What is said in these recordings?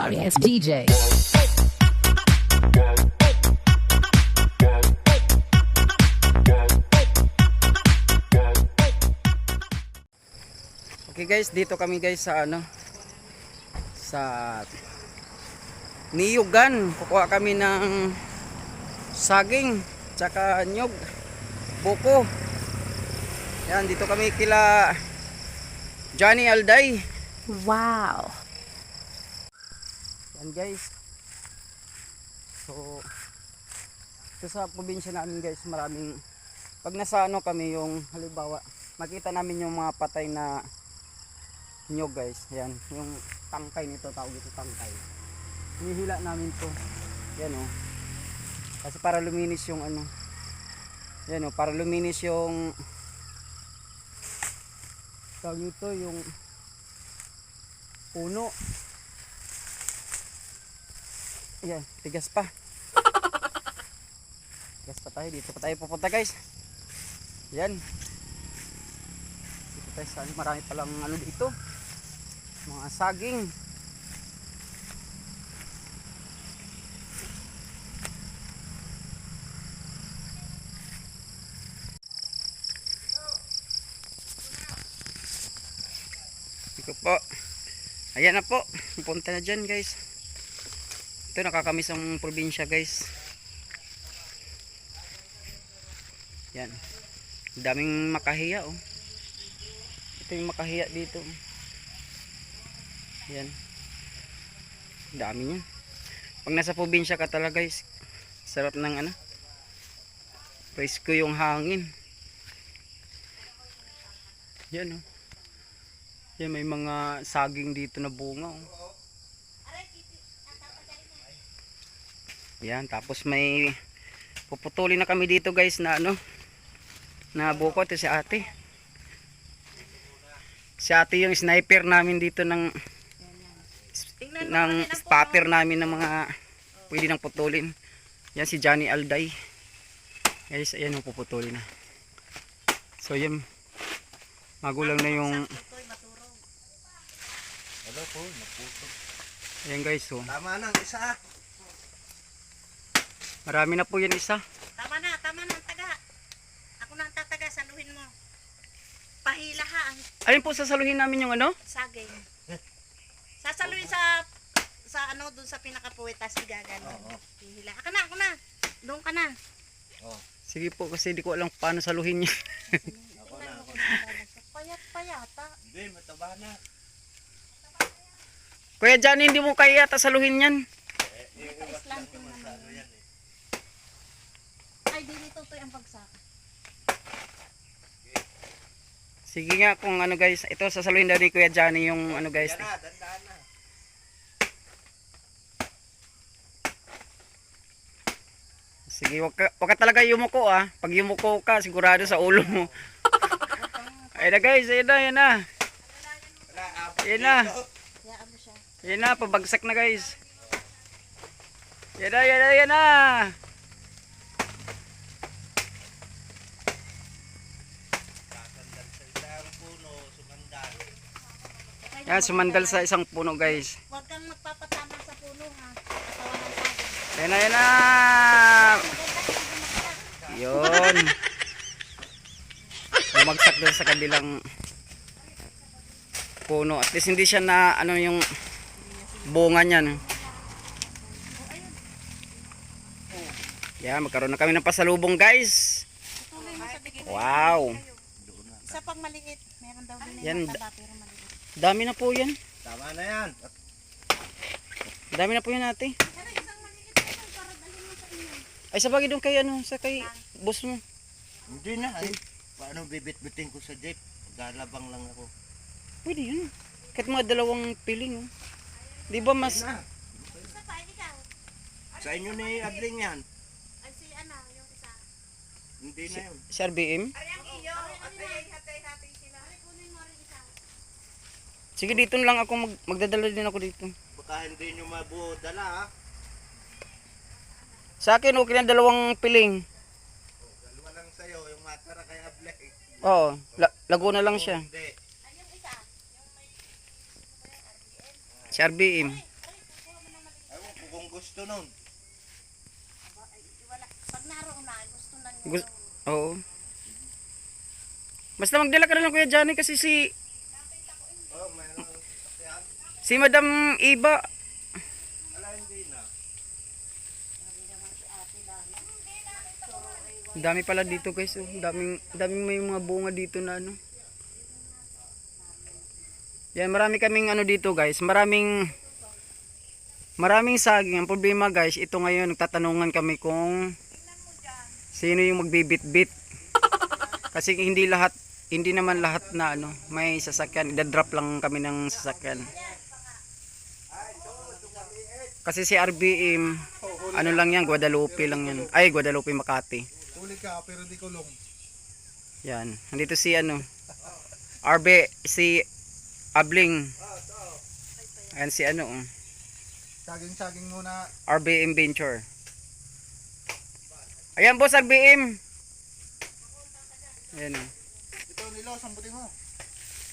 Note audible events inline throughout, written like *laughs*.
sorry ass DJ. Okay guys, dito kami guys sa ano sa Niyugan. Kukuha kami ng saging tsaka nyog, buko. Yan, dito kami kila Johnny Alday. Wow. Yan guys. So ito sa probinsya namin guys, maraming pag nasa ano kami yung halimbawa, makita namin yung mga patay na nyog guys. Yan, yung tangkay nito tawag ito tangkay. Hinihila namin to. Yan oh. Kasi para luminis yung ano. Yan oh, para luminis yung tawag nito yung puno. Yan, tigas pa. *laughs* tigas pa tayo. Dito pa tayo pupunta guys. Yan. Dito tayo sa marami palang ano dito. Mga saging. Ito po. Ayan na po. Punta na dyan guys. Ito nakakamiss ang probinsya guys. Yan. Daming makahiya oh. Ito yung makahiya dito. Yan. Ang Dami niya. Pag nasa probinsya ka talaga guys, sarap ng ano. Presko yung hangin. Yan oh. Yan may mga saging dito na bunga oh. Yan, tapos may puputulin na kami dito guys na ano na buko ito si ate. Si ate yung sniper namin dito ng ng spotter namin ng mga pwede nang putulin. Yan si Johnny Alday. Guys, ayan yung puputulin na. So yan magulang na yung Hello po, naputo. ayan guys so Tama nang isa. Marami na po yan isa. Tama na, tama na ang taga. Ako na ang tataga, saluhin mo. Pahila ha Alin po sasaluhin namin yung ano? saging. *laughs* Sasaluhin sa sa ano doon sa pinakapuwetas igagano. Pihila. Ako na, ako na. Doon ka na. Sige po kasi di ko alam paano saluhin niya. Ako *laughs* na, ako na. Payat pa yata. Hindi, mataba na. Kuya Johnny, hindi mo kaya yata saluhin yan. Islanting naman. Ay, ang bagsak. Sige nga kung ano guys, ito sasaluhin daw ni Kuya Johnny yung ano guys. Yan na, dandaan na. Sige, wag ka, wag ka talaga yumuko ah. Pag yumuko ka, sigurado sa ulo mo. *laughs* Ayun na guys, ayun na, ayun na. Ayun na. Ayun na, pabagsak na guys. Ayun na, ayun na, ayun na. Sasandal sa isang puno, sumandal. Yan, sumandal sa isang puno guys. Huwag kang magpapatama sa puno ha. Ayun na, ayun na. Yun. Bumagsak doon sa kabilang puno. At least hindi siya na ano yung bunga niya. No? Yan, magkaroon na kami ng pasalubong guys. Wow. Isa pang maliit. Meron daw din Yan, yung maliit. Dami na po yan. Tama na yan. Dami na po yan ate. Pero isang maliit na ito para dalhin mo sa inyo. Ay sa bagay doon kay ano, sa kay boss mo. Hindi na. Ay, paano bibit-bitin ko sa jeep? Maglalabang lang ako. Pwede yun. Kahit mga dalawang piling. Oh. Di ba mas... Na. Sa inyo ni Adling yan. Ay si ano, yung isa. Hindi na yun. Si RBM? Ay, ang iyo. Atay, hatay-hatay sila. Ay, kunin mo rin isa. Sige dito na lang ako mag magdadala din ako dito. Baka hindi nyo mabuo dala ha. Sa akin okay na dalawang piling. Dalawa lang sa'yo, yung matara kay Ablay. Oo, la- Laguna lang siya. Hindi. Si RBM. nun. Aba, ay, wala. Pag naroon na, gusto na niya. Gus- Oo. Basta magdala ka na lang Kuya Johnny kasi si Oh. Si Madam Iba Ala, hindi na. Dami pala dito guys. Oh. Daming, daming may mga bunga dito na ano. Yan, marami kaming ano dito guys. Maraming maraming saging. Ang problema guys, ito ngayon nagtatanungan kami kung sino yung magbibit-bit. *laughs* Kasi hindi lahat hindi naman lahat na ano, may sasakyan. Idadrop lang kami ng sasakyan. Kasi si RBM, ano lang yan, Guadalupe lang yan. Ay, Guadalupe, Makati. Huli ka, pero di kulong. Yan. Nandito si ano. RB si Abling. Ayan si ano. oh, Saging-saging muna. RBM Venture. Ayan boss RBM. Ayan oh. Ito nilo, sambutin mo.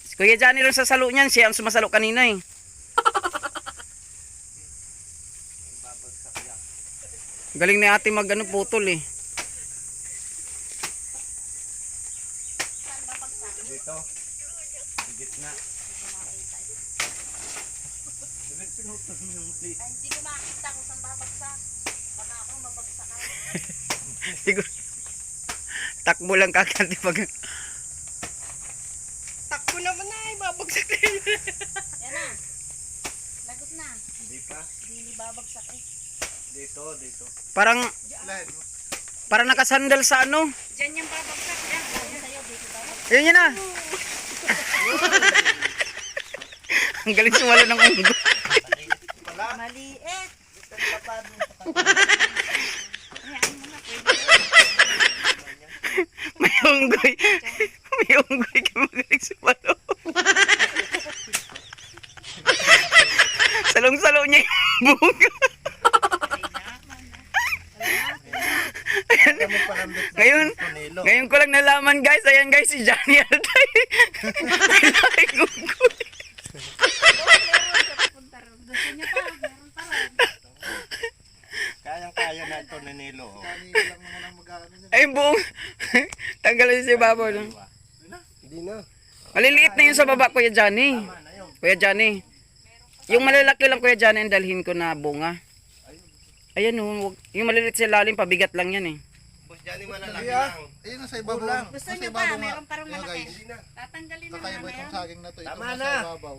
Si Kuya Johnny rin sa salo niyan. Siya ang sumasalo kanina eh. Galing ni ate mag ano putol eh. Dito. Higit na. Bakit pinutol mo yung mali? Ay, hindi ko makita kung saan babagsak. Baka ako mabagsakan. *laughs* Siguro. Takbo lang kagad pag Takbo naman na, ay babagsak na yun. Yan na. Na. Hindi babagsak eh. Dito, dito. parang Len, parang nakasandal sa ano. Diyan yung babagsak. Yan. Sa'yo, dito babagsak. Ayun yun na. *laughs* Ang galing sumalo ng unggo. Maliit. May unggoy. May unggoy ka magaling sumalo. Palambit sa Ngayon, ngayon ko lang nalaman guys. Ayan guys, si Johnny Altay. Kayang-kaya na ito ni Nilo. Oh. Ay, buong. Tanggalin si Babaw. No? Hindi na. Maliliit na yun sa baba, Kuya Johnny. Kuya Johnny. Yung malalaki lang Kuya Johnny ang dalhin ko na bunga. Ayan oh, wag- yung maliliit sa lalim, pabigat lang yan eh. Boss Johnny malalaki lang. Ayun na sa ibabaw. Kulang. Gusto pa, nga. meron pa rin Ayan, malaki. Tatanggalin na Kakaiba naman itong yan. saging na to. Ito Tama na. ibabaw.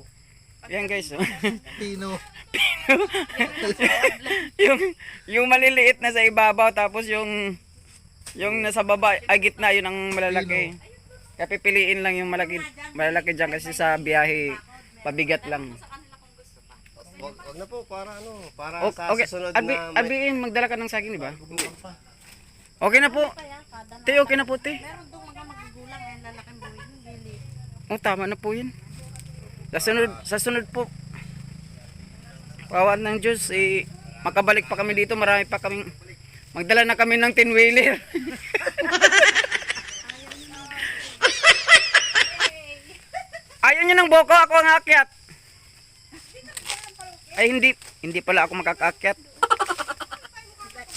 Yan guys. Oh. *laughs* Tino. *laughs* yung yung maliliit na sa ibabaw tapos yung yung nasa baba ay gitna yun ang malalaki. Kaya pipiliin lang yung malaki malalaki diyan kasi sa biyahe pabigat lang. Wag, wag na po, para ano, para O- sa Okay, susunod Abi, na may... abiin magdala ka ng saging, di ba? Okay na po. Te, okay na po, te. Meron doon mga magugulang eh, lalaking buhay yung bili. Oh, tama na po yun. Sa sunod, sa sunod po. Pawad ng Diyos, eh, makabalik pa kami dito, marami pa kaming, magdala na kami ng tinwheeler. *laughs* Ayaw niyo ng boko, ako ang akyat. Ay, hindi, hindi pala ako makakaakyat.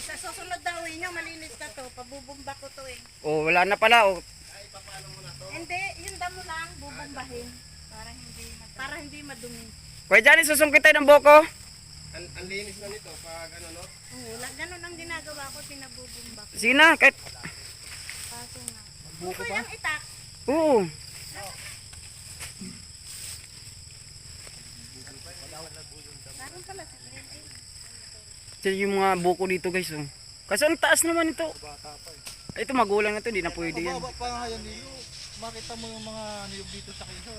Sa susunod daw inyo, malinis na to. Pabubumba ko to eh. Oh, wala na pala, oh. Hindi, yung damo lang, bubumbahin. Para hindi. Para hindi madumi. Kuya Johnny, susungkit tayo ng boko. Ang, ang linis na nito, pag ano, no? Oo, la- ganun ang ginagawa ko, pinabubumba ko. Sige na, kahit, Kaso nga. Buko yung itak. oo. Meron pala sa green eh. Ito yung mga buko dito guys. Oh. Kasi ang taas naman ito. Ito magulang na to, hindi na pwede yan. Mababa pa nga yan nilo. Makita mo yung mga niyog dito sa kiso.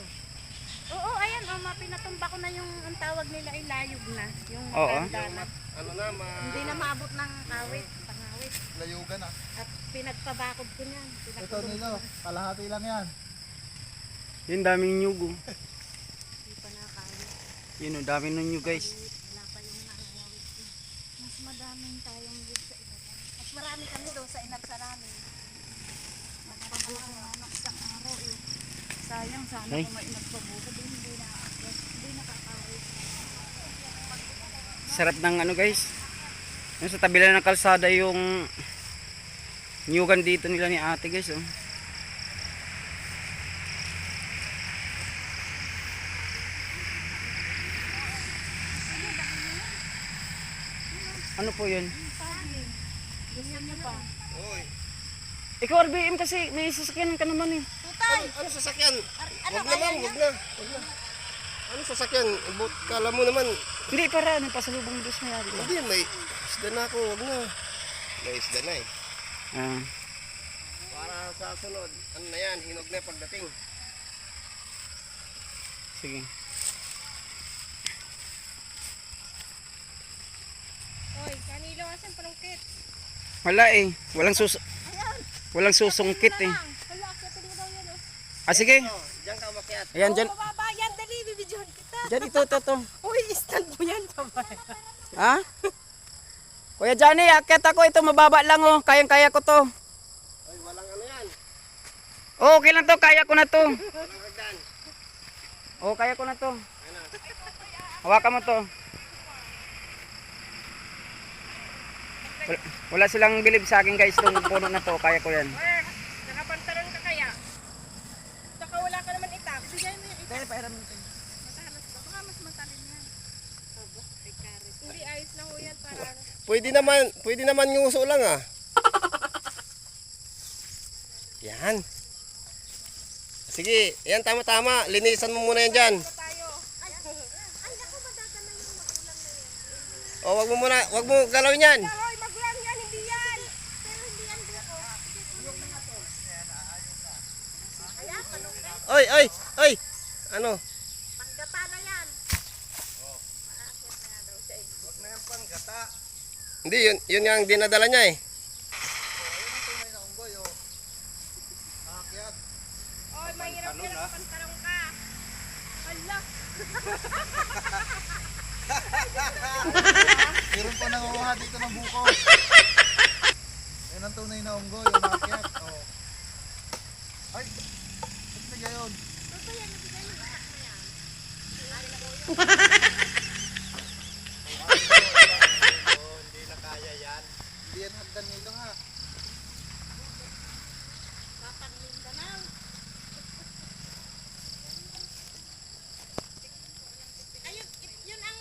Oo, ayan, oh, ma- pinatumba ko na yung ang tawag nila ay layog na. Yung Oo. na. Ano na, ma... Hindi na maabot ng kawit, pangawit. Layugan ah. At pinagpabakod ko niyan. Ito Pinagpabakod nilo. Kalahati lang yan. Yung daming nyug oh. Hindi pa nakakawit. Yun oh, dami ng nyug guys. Wala pa yung nakakawit ko. Mas madaming tayong dito sa iba. Mas marami kami doon sa inat sa namin. Magpabuko ng anak sa araw eh. Sayang sana Ay. kung may inat pa buko. Di hindi na hindi nakakawit. Sarap ng ano guys. Yung sa tabi lang ng kalsada yung nyugan dito nila ni ate guys oh. Ano po yun? Gusto niyo pa? Ikaw RBM kasi may sasakyan ka naman eh. Tutay! Ano sasakyan? Ano Wag kaya naman, niya? wag na. Wag na. Ano sasakyan? Ibut, kala mo naman. Hindi para ano pasalubong dos na yari. Hindi, may isda na ako. Wag na. May isda na eh. Ah. Para sa sunod, ano na yan, hinog na pagdating. Sige. Oy, kanilo kasi palungkit. Wala eh. Walang sus Walang susungkit eh. Ah sige. Diyan ka umakyat. Ayan dyan. Mababa yan, dali, bibidyohan kita. Dyan ito, ito, ito. Uy, stand mo yan, babay. Ha? Kuya Johnny, akit ako ito. Mababa lang oh. Kayang-kaya ko to. Ay, walang ano yan. Oh, okay lang to. Kaya ko na to. Walang hagdan. Oh, kaya ko na to. Hawakan mo to. Wala, wala silang bilib sa akin guys itong puno na to. Kaya ko yan. Nakapantalan ka kaya? Saka wala ka naman itak. Bigay mo yung itak. Kaya pairam Matalas ba? Baka mas matalim yan. Hindi, ayos lang ho yan para ano. Pwede naman, pwede naman nguso lang ah. Yan. Sige, yan tama-tama. Linisan mo muna yan dyan. yung na. O, wag mo muna, wag mo galawin yan. Hoy, magulang yan, hindi yan. Pero hindi yan buko. Ayan, Oy, oy, oy. Ano? Panggata na yan. Hindi, yun, yun nga ang dinadala niya eh. Oy, mahirap yan ang pantalong ka. Hala. Meron pa nangunguha dito ng buko. *laughs* Yan ang tunay na unggoy, yung makyat. Oh. Ay, ba't na gayon? Hindi yan hagdan nito ha. Yun. Yun, yan.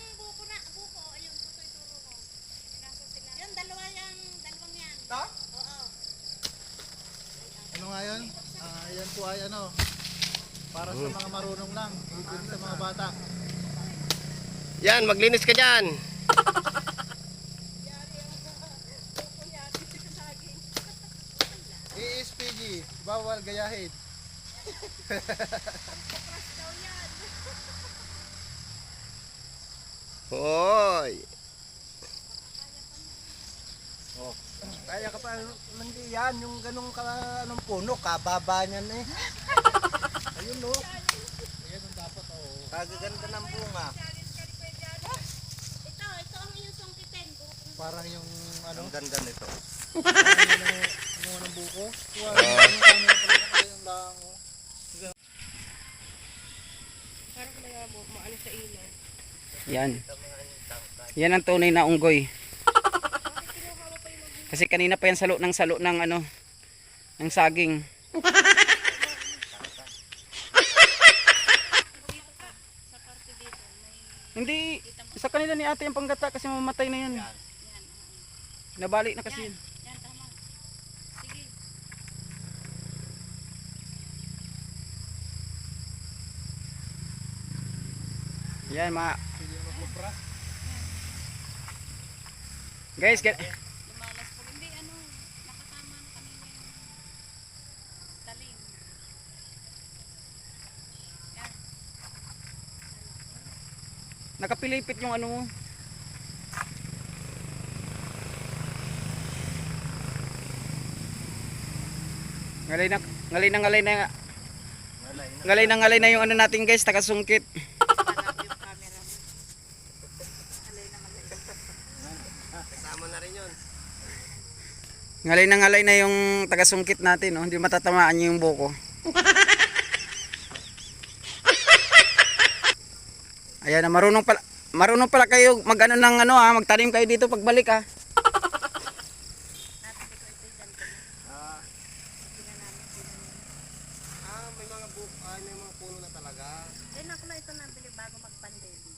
Ano nga yun? Ah, yan po ay ano, para sa mga marunong lang, hindi sa mga bata. Yan, maglinis ka dyan. *laughs* ESPG, bawal gayahin. *laughs* Hoy. Kaya ka pa, hindi yan, yung ganong ka, anong puno, kababa niyan eh. Ayun no. Ayan ang dapat, oo. Kagaganda ng bunga. Ito, ito ang iyong sungkitin. Buko. Parang yung ano, Ang ganda nito. ano, ng buko. Wow, lang. oh. Parang kaya mo, maano sa ilaw. Yan. Yan ang tunay na unggoy. Kasi kanina pa yan salo ng salo ng ano ng saging. Sa kanila ni ate yung panggata kasi mamatay na yan. Nabalik na kasi. Yan. Sige. Yan ma. Guys, get, Lumalas po. Hindi, ano, nakasama na kami ngayon. Talim. Nakapilipit yung ano mo. Ngalay na ngalay na ngalay na ngalay na ngalay na yung ano natin guys, takasungkit. Kasama na rin yun. Ngalay na ngalay na yung tagasungkit natin, no? Hindi matatamaan yung buko. *laughs* Ayan, marunong pala marunong pala kayo mag ano ng ano ah, magtanim kayo dito pagbalik ah. nabili bago mag-pandemic.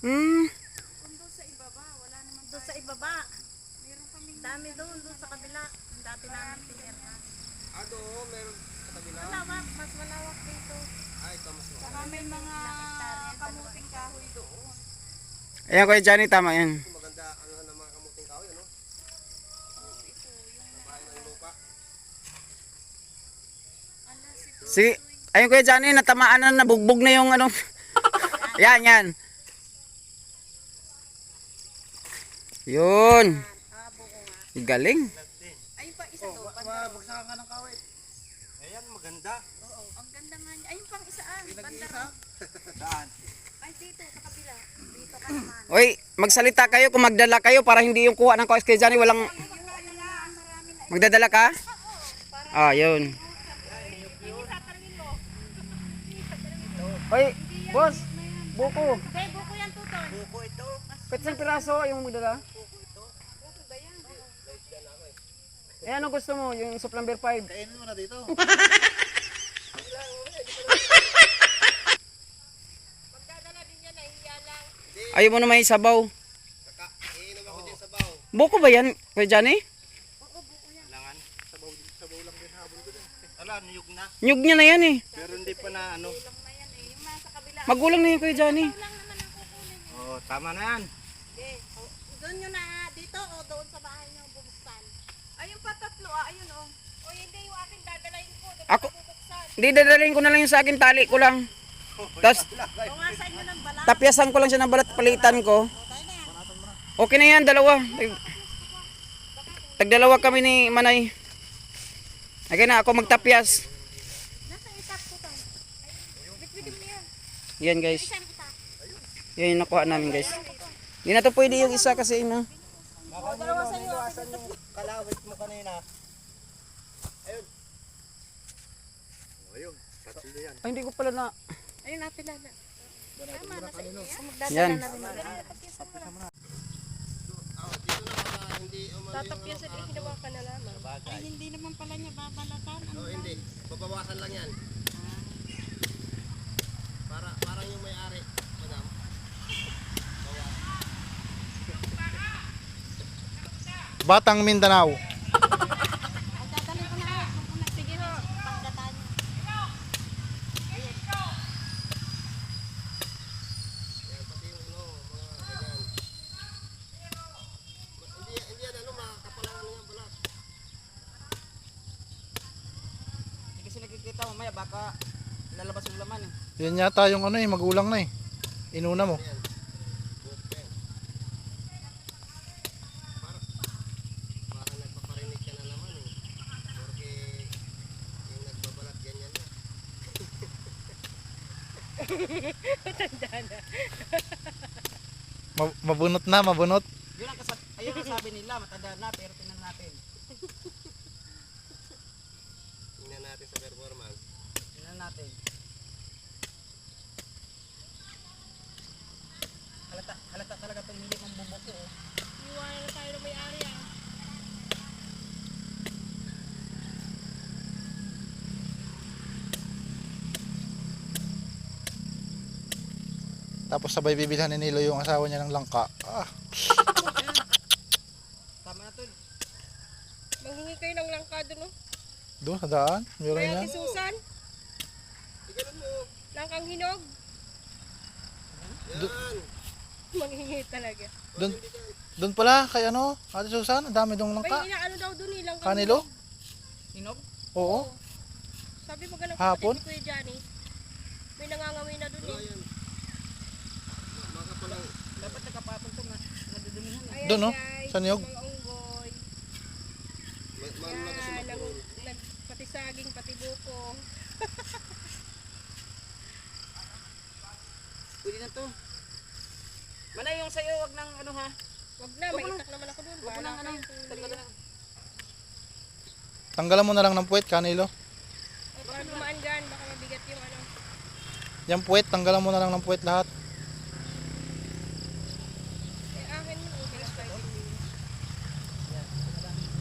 Hmm. Doon sa ibaba, wala naman Doon sa ibaba. Meron kami dami doon, doon sa kabila. Yung dati namin tinirhan. Ah, doon, meron sa kabila. Malawak, mas malawak dito. Ay, ito mas Saka may mga kamuting kahoy doon. Ayan Kuya Johnny, tama yan. maganda ano ng mga kamuting kahoy, ano? Sige. Ayun Kuya Johnny, natamaan na, nabugbog na yung ano. *laughs* yan, yan. Yun. Galing. Ayun pa isa doon. Mabagsakan ka ng kawit. Ayan, maganda. Ang ganda nga niya. Ayun pang isa ah. Banda *laughs* Saan? Ay dito, sa kabila. Dito ka naman. Oy, magsalita kayo kung magdala kayo para hindi yung kuha ng kawas kay Johnny walang Magdadala ka? Ah, yun. Oy, boss. Buko. Hindi, buko yan tutoy. Buko ito. Petsang piraso yung magdala. Eh, ano gusto mo? Yung soup number 5. Kainin mo na dito. *laughs* Ayaw mo na may sabaw. Iinom ako din sa baw. Buko ba yan, Kuya Johnny? Kailangan. Sabaw, sabaw lang din habol ko din. Ala, niyog na. Nyug niya na yan eh. Pero hindi pa na ano. Magulang na yun, Kuya Johnny. Oh, tama na yan. Okay. O, Doon nyo na dito o doon sa bahay nyo bubuksan. Ayun pa tatlo ah, ayun oh. O hindi yung akin dadalayin ko. Doon Ako, bubuksan. hindi dadalhin ko na lang yung sa akin, tali ko lang. Tapos, O nga sa inyo ng balat. tapyasan ko lang siya ng balat, palitan ko. Okay na yan, dalawa. Tagdalawa kami ni Manay. Okay na, ako magtapyas. Yan. Guys. Yan yung nakuha namin guys. Hindi na to pwede yung isa kasi no. Iwasan yung kalawit mo kanina. Ayun, yan. Ay, hindi ko pala na. Ayun natin na. Sa. Yan. Dito na para hindi umano Tatapyasan eh, hinawa ka na lamang. Ay, hindi naman pala niya babalatan. Oh, hindi. Babawasan lang yan. Para parang yung may-ari, madam. Batang Mindanao. Ay, dadalhin ko na. Kung una, sige ho. Pagdataan niyo. Yan, pati yung ano, mga ganyan. Hindi, hindi yan ano, makapalangan ano yan balat. Kasi nakikita mo maya baka lalabas yung laman eh. Yan yata yung ano eh, magulang na eh. Inuna mo. Ka na naman eh. Porque yung nagbabalat ganyan na. Ma- mabunot na, mabunot. Yun ang kasab ayun ang sabi nila, matanda na pero tingnan natin. Tingnan natin sa performance. Tingnan natin. Halata, halata talaga itong hindi mong bumuko oh. Iwanan na tayo ng may-ari ah. Tapos sabay bibilhan ni Nilo yung asawa niya ng langka. Ah, Tama na to. Manghingi kayo ng langka doon, no? doon sa daan. Meron Kaya yan. si Susan, langkang hinog. Yan. Manghingi talaga. Doon, doon pala kay ano, Ate Susan, ang dami dong May langka. inaano daw doon eh, langkang Kanilo? Hinog? Oo. Sabi mo ganun Hapon? kapatid ni Kuya Johnny. May nangangawi na doon eh. Makapalang. Dapat nakapatong to na nadudumihan eh. Ayan Doon, no? guys, Sa niyog? Yan, pati saging, pati buko. *laughs* Pwede na to. Manay yung sa'yo, wag nang ano ha. Wag na, may itak naman ako doon. Wag nang ano. Tanggalan mo na lang ng puwet, Kanilo. Baka dumaan dyan, baka mabigat yung ano. Yung puwet, tanggalan mo na lang ng puwet lahat. Eh, akin yun, okay na tayo.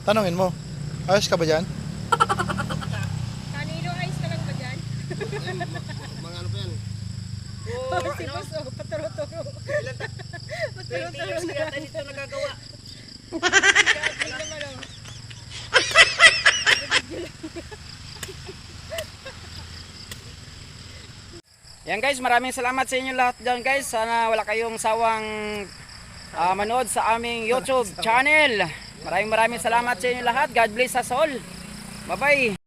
Tanungin mo, ayos ka ba dyan? Kanilo, ayos ka lang ba dyan? *laughs* Mga ano pa yan? For Si ano? boss, oh, paturo-turo. 20 *laughs* years na yata dito nagagawa. Naman, oh. Yan guys, maraming salamat sa inyo lahat dyan guys. Sana wala kayong sawang ah, manood sa aming YouTube *laughs* channel. Maraming maraming salamat sa inyo lahat. God bless us all. Bye-bye.